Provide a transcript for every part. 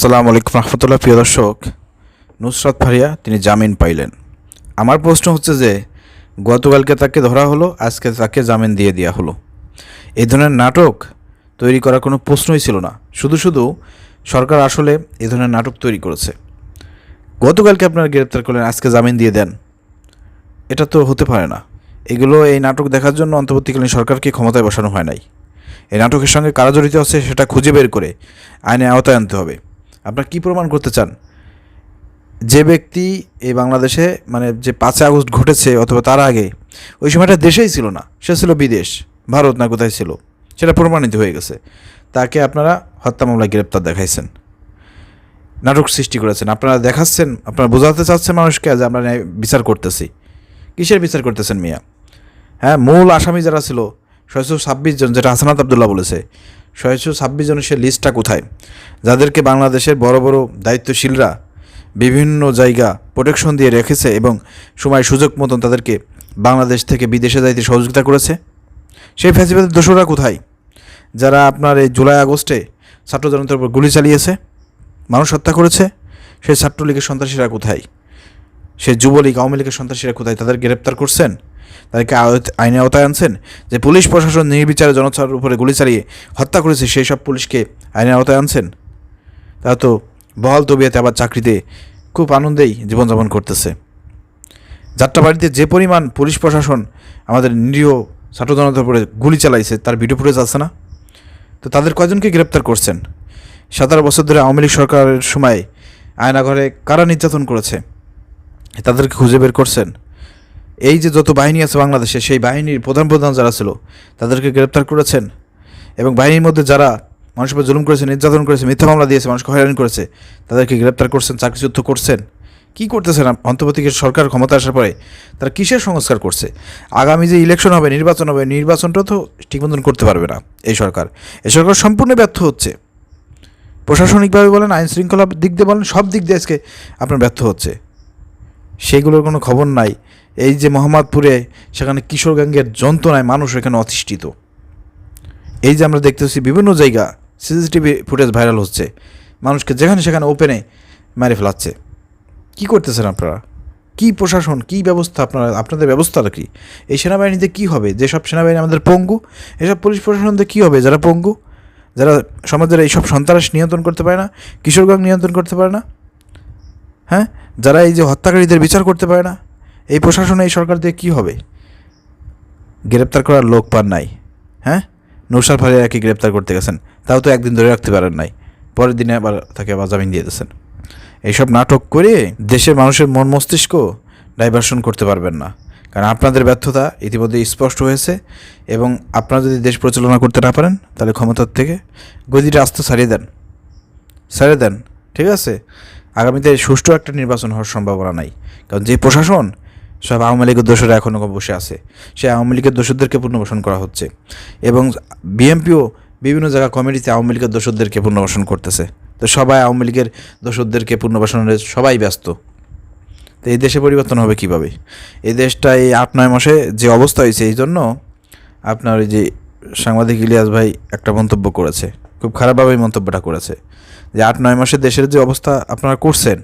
আসসালামু আলাইকুম রহমতুল্লাহ, প্রিয় দর্শক। নুসরাত ফারিয়া, তিনি জামিন পাইলেন। আমার প্রশ্ন হচ্ছে যে, গতকালকে তাকে ধরা হলো, আজকে তাকে জামিন দিয়ে দেওয়া হলো। এই ধরনের নাটক তৈরি করার কোনো প্রশ্নই ছিল না। শুধু শুধু সরকার আসলে এ ধরনের নাটক তৈরি করেছে। গতকালকে আপনারা গ্রেপ্তার করলেন, আজকে জামিন দিয়ে দেন। এটা তো হতে পারে না। এগুলো, এই নাটক দেখার জন্য অন্তর্বর্তীকালীন সরকারকে ক্ষমতায় বসানো হয় নাই। এই নাটকের সঙ্গে কারা জড়িত আছে, সেটা খুঁজে বের করে আইনে আওতায় আনতে হবে। আপনারা কী প্রমাণ করতে চান? যে ব্যক্তি এই বাংলাদেশে মানে যে পাঁচই আগস্ট ঘটেছে অথবা তার আগে, ওই সময়টা দেশেই ছিল না। সে ছিল বিদেশ। ভারত না কোথায় ছিল? সেটা প্রমাণিত হয়ে গেছে। তাকে আপনারা হত্যা মামলায় গ্রেপ্তার দেখাইছেন। নাটক সৃষ্টি করেছেন। আপনারা দেখাচ্ছেন, আপনারা বোঝাতে চাচ্ছেন মানুষকে যে আমরা বিচার করতেছি। কিসের বিচার করতেছেন মিয়া? হ্যাঁ মূল আসামি যারা ছিল, ছয়শো ছাব্বিশ জন, যেটা হাসানাত আবদুল্লাহ বলেছে ছয়শো ছাব্বিশ জনের সে লিস্টটা কোথায়? যাদেরকে বাংলাদেশের বড় বড় দায়িত্বশীলরা বিভিন্ন জায়গা প্রোটেকশন দিয়ে রেখেছে এবং সময় সুযোগ মতন তাদেরকে বাংলাদেশ থেকে বিদেশে যাইতে সহযোগিতা করেছে। সেই ফ্যাসিবাদের দোষরা কোথায়? যারা আপনার এই জুলাই আগস্টে ছাত্র জনতার উপর গুলি চালিয়েছে, মানুষ হত্যা করেছে, সেই ছাত্রলীগের সন্ত্রাসীরা কোথায়? সে যুবলীগ, আওয়ামী লীগের সন্ত্রাসীরা কোথায়? তাদের গ্রেপ্তার করছেন? তাদেরকে আইনে আওতায় আনছেন যে পুলিশ প্রশাসন নির্বিচারে জনতার উপরে গুলি চালিয়ে হত্যা করেছে সেই সব পুলিশকে আইনের আওতায় আনছেন। তারা তো বহাল তবিয়াতে আবার চাকরিতে খুব আনন্দেই জীবনযাপন করতেছে। যাত্রাবাড়িতে যে পরিমাণ পুলিশ প্রশাসন আমাদের নিরীহ ছাত্র জনতার উপরে গুলি চালাইছে, তার ভিডিও ফুটেজ আছে না? তো তাদের কয়জনকে গ্রেপ্তার করছেন? সতেরো বছর ধরে আওয়ামী লীগ সরকারের সময় আয়নাঘরে কারা নির্যাতন করেছে? তাদেরকে খুঁজে বের করছেন? এই যে যত বাহিনী আছে বাংলাদেশে, সেই বাহিনীর প্রধান প্রধান যারা ছিল, তাদেরকে গ্রেপ্তার করেছেন। এবং বাহিনীর মধ্যে যারা মানুষের উপর জুলুম করেছে, নির্যাতন করেছে, মিথ্যা মামলা দিয়েছে, মানুষকে হয়রানি করেছে, তাদেরকে গ্রেপ্তার করছেন, চাকরিচ্যুত করছেন। কি করতেছেন অন্তর্বর্তীকালীন সরকার ক্ষমতা আসার পরে? তারা কিসের সংস্কার করছে? আগামী যে ইলেকশন হবে, নির্বাচন হবে, নির্বাচনটা তো ঠিক মতন করতে পারবে না এই সরকার। এই সরকার সম্পূর্ণ ব্যর্থ হচ্ছে। প্রশাসনিকভাবে বলেন, আইন শৃঙ্খলা দিক দিয়ে বলেন, সব দিক দিয়ে আজকে আপনার ব্যর্থ হচ্ছে। সেগুলোর কোনো খবর নাই। এই যে মোহাম্মদপুরে সেখানে কিশোর গ্যাংয়ের যন্ত্রণায় মানুষ এখানে অতিষ্ঠিত। এই যে আমরা দেখতেছি বিভিন্ন জায়গা সিসিটিভি ফুটেজ ভাইরাল হচ্ছে। মানুষকে যেখানে সেখানে ওপেনে মেরে ফেলাচ্ছে। কি করতেছেন আপনারা? কি প্রশাসন, কি ব্যবস্থা আপনারা, আপনাদের ব্যবস্থাটা কি? এই সেনাবাহিনীতে কি হবে? যেসব সেনাবাহিনী আমাদের পঙ্গু, এসব পুলিশ প্রশাসনতে কি হবে যারা পঙ্গু? যারা সমাজের এইসব সন্ত্রাস নিয়ন্ত্রণ করতে পারে না কিশোরগঞ্জ নিয়ন্ত্রণ করতে পারে না? হ্যাঁ? যারা এই যে হত্যাকারীদের বিচার করতে পারে না? এই প্রশাসনে এই সরকার দিয়ে কী হবে? গ্রেপ্তার করার লোক পান নাই হ্যাঁ? নৌসার ফারিয়াকে গ্রেপ্তার করতে গেছেন, তাও তো একদিন ধরে রাখতে পারেন নাই, পরের দিনে আবার তাকে আবার জামিন দিয়ে দিয়েছেন। এইসব নাটক করে দেশের মানুষের মন মস্তিষ্ক ডাইভার্সন করতে পারবেন না, কারণ আপনাদের ব্যর্থতা ইতিমধ্যে স্পষ্ট হয়েছে এবং আপনারা যদি দেশ পরিচালনা করতে না পারেন, তাহলে ক্ষমতার থেকে গদিটা আস্তে ছাড়িয়ে দেন ছেড়ে দেন, ঠিক আছে? আগামীতে সুষ্ঠু একটা নির্বাচন হওয়ার সম্ভাবনা নাই, কারণ যে প্রশাসন সব আওয়ামী লীগের দোষরা এখনও বসে আছে। সে আওয়ামী লীগের দোষদেরকে পুনর্বাসন করা হচ্ছে। এবং বিএমপিও বিভিন্ন জায়গা কমিটিতে আওয়ামী লীগের দোষদেরকে পুনর্বাসন করতেছে। তো সবাই আওয়ামী লীগের দোষদেরকে পুনর্বাসনের সবাই ব্যস্ত। তো এই দেশে পরিবর্তন হবে কীভাবে? এই দেশটা এই আট, নয় মাসে যে অবস্থা হয়েছে, এই জন্য আপনার ওই যে সাংবাদিক ইলিয়াস ভাই একটা মন্তব্য করেছে। খুব খারাপভাবে এই মন্তব্যটা করেছে। যে আট, নয় মাসে দেশের যে অবস্থা আপনারা করছেন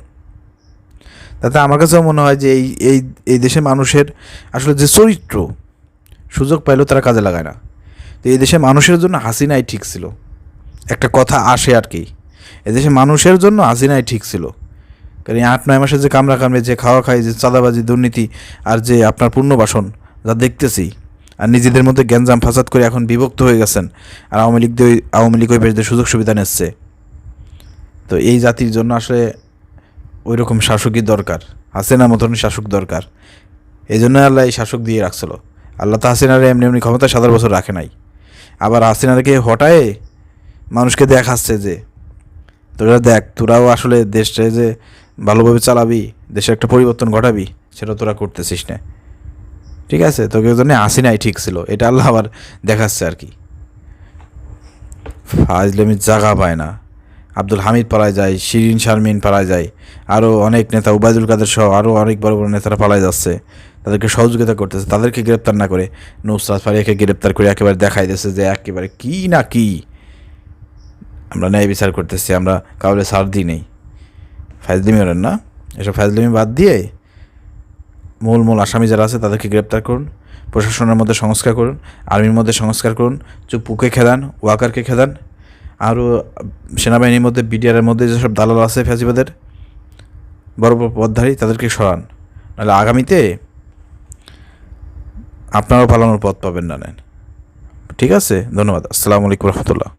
তাতে আমার কাছেও মনে হয় যে এই এই এই দেশে মানুষের আসলে যে চরিত্র সুযোগ পাইলেও তারা কাজে লাগায় না। তো এই দেশে মানুষের জন্য হাসিনাই ঠিক ছিল। একটা কথা আসে আর কি। এদেশে মানুষের জন্য হাসিনাই ঠিক ছিল। কারণ এই আট, নয় মাসে যে কামড়া কামড়ে, যে খাওয়া খাই, যে চাঁদাবাজি, দুর্নীতি আর যে আপনার পূর্ণবাসন যা দেখতেছি আর নিজেদের মধ্যে গ্যাঞ্জাম ফাসাদ করে এখন বিভক্ত হয়ে গেছেন আর আওয়ামী লীগ আওয়ামী লীগ ওই সুযোগ সুবিধা নিচ্ছে। তো এই জাতির জন্য আসলে ওই রকম শাসকই দরকার। হাসিনার মতন শাসক দরকার। এই জন্য আল্লাহ এই শাসক দিয়ে রাখছিল। আল্লাহ তো হাসিনারে এমনি এমনি ক্ষমতা সাতার বছর রাখে নাই। আবার হাসিনারকে হটায়ে মানুষকে দেখাচ্ছে যে, তোরা দেখ, তোরাও আসলে দেশটা যে ভালোভাবে চালাবি দেশের একটা পরিবর্তন ঘটাবি, সেটা তোরা করতেছিস না। ঠিক আছে? তোকে জন্য হাসিনাই ঠিক ছিল। এটা আল্লাহ আবার দেখাচ্ছে আর কি। ফাজলামি জাগা পায় না। আব্দুল হামিদ পালায় যায়, শিরিন শারমিন পালায় যায় আরও অনেক নেতা, উবায়দুল কাদের সহ আরও অনেক বড় বড় নেতারা পালায় যাচ্ছে। তাদেরকে সহযোগিতা করতেছে, তাদেরকে গ্রেপ্তার না করে নুসরাত ফারিয়াকে গ্রেপ্তার করে একেবারে দেখাই দিয়েছে যে একেবারে কি না কি। আমরা ন্যায় বিচার করতেছি, আমরা কাউরে ছাড় দিই নেই। ফাইজলিমি করেন না? এসব ফাইজলিমি বাদ দিয়ে মূল মূল আসামি যারা আছে তাদেরকে গ্রেপ্তার করুন, প্রশাসনের মধ্যে সংস্কার করুন, আর্মির মধ্যে সংস্কার করুন, চুপুকে খেদান, ওয়াকারকে খেদান আরও সেনাবাহিনীর মধ্যে বিডিআরের মধ্যে যেসব দালাল আছে, ফ্যাসিবাদের, বড় বড় পথধারী তাদেরকে সরান। নাহলে আগামীতে আপনারাও পালানোর পথ পাবেন না নেন। ঠিক আছে? ধন্যবাদ। আসসালামু আলাইকুম রহমতুল্লাহ।